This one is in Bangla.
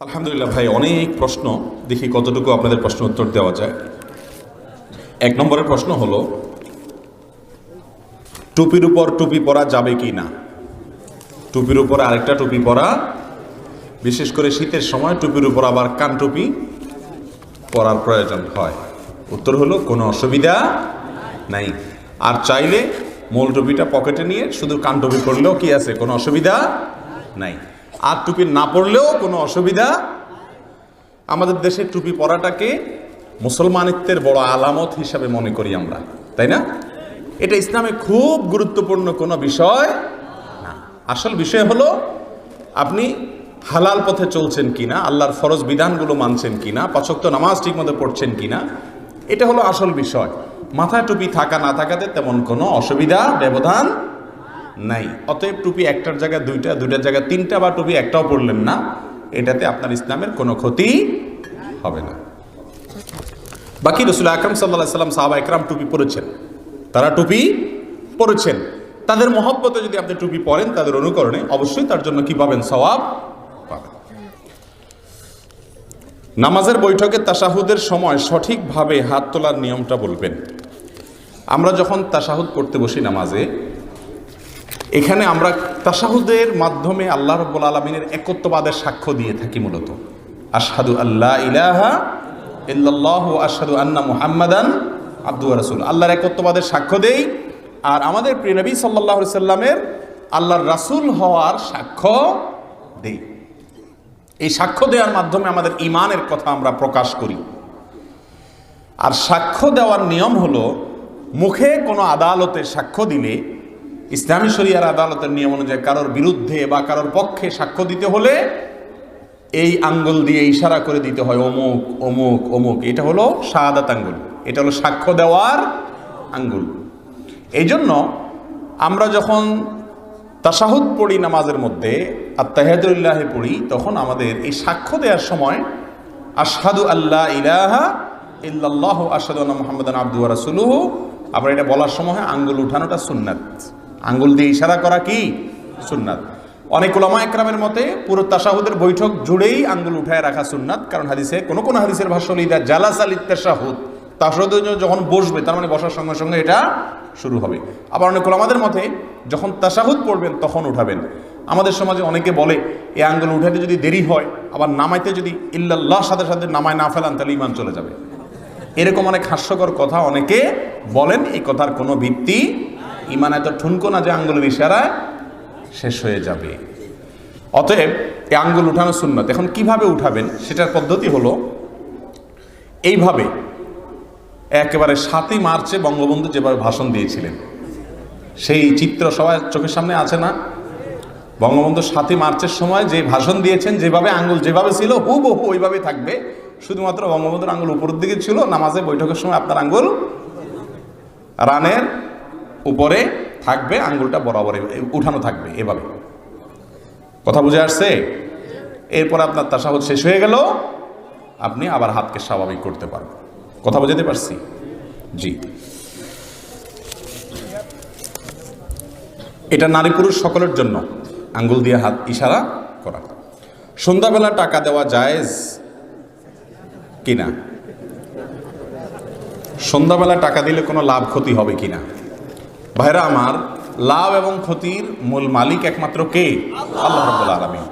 আলহামদুলিল্লাহ ভাই, অনেক প্রশ্ন। দেখি কতটুকু আপনাদের প্রশ্ন উত্তর দেওয়া যায়। এক নম্বরের প্রশ্ন হলো, টুপির উপর টুপি পরা যাবে কি না? টুপির উপর আরেকটা টুপি পরা, বিশেষ করে শীতের সময় টুপির উপর আবার কান টুপি পরার প্রয়োজন হয়। উত্তর হলো, কোনো অসুবিধা নাই। আর চাইলে মূল টুপিটা পকেটে নিয়ে শুধু কান টুপি পরলেও কি আছে? কোনো অসুবিধা নাই। আর টুপি না পরলেও কোনো অসুবিধা আমাদের দেশে টুপি পরাটাকে মুসলমানিত্বের বড় আলামত হিসাবে মনে করি আমরা, তাই না? এটা ইসলামে খুব গুরুত্বপূর্ণ কোনো বিষয় না। আসল বিষয় হলো, আপনি হালাল পথে চলছেন কিনা, আল্লাহর ফরজ বিধানগুলো মানছেন কিনা, পাচক্ত নামাজ ঠিকমতো পড়ছেন কিনা, এটা হলো আসল বিষয়। মাথায় টুপি থাকা না থাকাতে তেমন কোনো অসুবিধা, ব্যবধান নাই। অতএব টুপি একটার জায়গায় দুইটা, দুইটার জায়গায় তিনটা বা টুপি একটাও পড়লেন না, এটাতে আপনার ইসলামের কোনো ক্ষতি হবে না। বাকি রসুল আকরম সাল্লাহ সাল্লাম সাহাবা একরাম টুপি পরেছেন। তারা টুপি পরেছেন। তাদের মহব্বতে যদি আপনি টুপি পরেন তাদের অনুকরণে অবশ্যই তার জন্য কি পাবেন? সওয়াব পাবেন। নামাজের বৈঠকে তাসাহুদের সময় সঠিকভাবে হাত তোলার নিয়মটা বলবেন। আমরা যখন তাসাহুদ করতে বসি নামাজে এখানে আমরা তাসাহুদের মাধ্যমে আল্লাহ রব্বুল আলমিনের একত্ববাদের সাক্ষ্য দিয়ে থাকি মূলত। আশহাদু আল্লাহ ইলাহা ইল্লাল্লাহ আশহাদু আন্না মুহাম্মাদান আব্দু রাসূল আল্লাহর একত্ববাদের সাক্ষ্য দেই। আর আমাদের প্রিয় নবী সাল্লাল্লাহু সাল্লামের আল্লাহর রাসূল হওয়ার সাক্ষ্য দেই। এই সাক্ষ্য দেওয়ার মাধ্যমে আমাদের ইমানের কথা আমরা প্রকাশ করি। আর সাক্ষ্য দেওয়ার নিয়ম হলো, মুখে কোনো আদালতে সাক্ষ্য দিলে ইসলামী শরিয়ার আদালতের নিয়ম অনুযায়ী কারোর বিরুদ্ধে বা কারোর পক্ষে সাক্ষ্য দিতে হলে এই আঙ্গুল দিয়ে ইশারা করে দিতে হয়, অমুক অমুক অমুক। এটা হলো শাহাদাত আঙ্গুল। এটা হলো সাক্ষ্য দেওয়ার আঙ্গুল। এই জন্য আমরা যখন তাসাহুদ পড়ি নামাজের মধ্যে আত্মাহাদুল্লাহে পড়ি, তখন আমাদের এই সাক্ষ্য দেওয়ার সময়, আশহাদু আল্লাহ ইলাহা ইল্লাল্লাহ আশহাদু আন্না মুহাম্মাদান আব্দু ওয়া আবার এটা বলার সময় আঙ্গুল উঠানোটা সুন্নাত। আঙ্গুল দিয়ে ইশারা করা কি? সুন্নাত। অনেক ওলামা একরামের মতে পুরো তাসাহুদের বৈঠক জুড়েই আঙ্গুল উঠায় রাখা সুন্নাত, কারণ হাদিসে কোনো কোনো হাদিসের ভাষ্য হলো ইদা জালাস আল তাসাহুদ তাসাহুদ যখন বসবে, তার মানে বসার সঙ্গে সঙ্গে এটা শুরু হবে। আবার অনেক ওলামাদের মতে যখন তাসাহুদ পড়বেন, তখন উঠাবেন। আমাদের সমাজে অনেকে বলে এই আঙ্গুল উঠাতে যদি দেরি হয়, আবার নামাইতে যদি ইল্লাল্লাহ সাথে সাথে নামায় না ফেলান, তাহলে ইমান চলে যাবে। এরকম অনেক হাস্যকর কথা অনেকে বলেন, এই কথার কোনো ভিত্তি ইমান এত ঠুনকো না যে আঙ্গুলের ইশারায় শেষ হয়ে যাবে। অতএব এই আঙ্গুল উঠানো সুন্নত। এখন কীভাবে উঠাবেন? সেটার পদ্ধতি হলো, এইভাবে একেবারে সাতই মার্চে বঙ্গবন্ধু যেভাবে ভাষণ দিয়েছিলেন, সেই চিত্র সবাই চোখের সামনে আছে না? বঙ্গবন্ধু সাতই মার্চের সময় যে ভাষণ দিয়েছেন, যেভাবে আঙ্গুল যেভাবে ছিল, হুবহু ওইভাবে থাকবে। শুধুমাত্র বঙ্গবন্ধুর আঙ্গুল উপরের দিকে ছিল নামাজে বৈঠকের সময় আপনার আঙ্গুল রানের উপরে থাকবে, আঙ্গুলটা বরাবর উঠানো থাকবে এভাবে। কথা বুঝে আসছে? এরপর আপনার তাসাহুদ শেষ হয়ে গেল, আপনি আবার হাতকে স্বাভাবিক করতে পারবেন। কথা বুঝাতে পারছি? জি। এটা নারী পুরুষ সকলের জন্য, আঙ্গুল দিয়ে হাত ইশারা করা। সন্ধ্যাবেলা টাকা দেওয়া জায়েজ কিনা? সন্ধ্যাবেলা টাকা দিলে কোনো লাভ ক্ষতি হবে কিনা? ভাইরা আমার লাভ এবং ক্ষতির মূল মালিক একমাত্র কে? আল্লাহ রব্বুল আলমী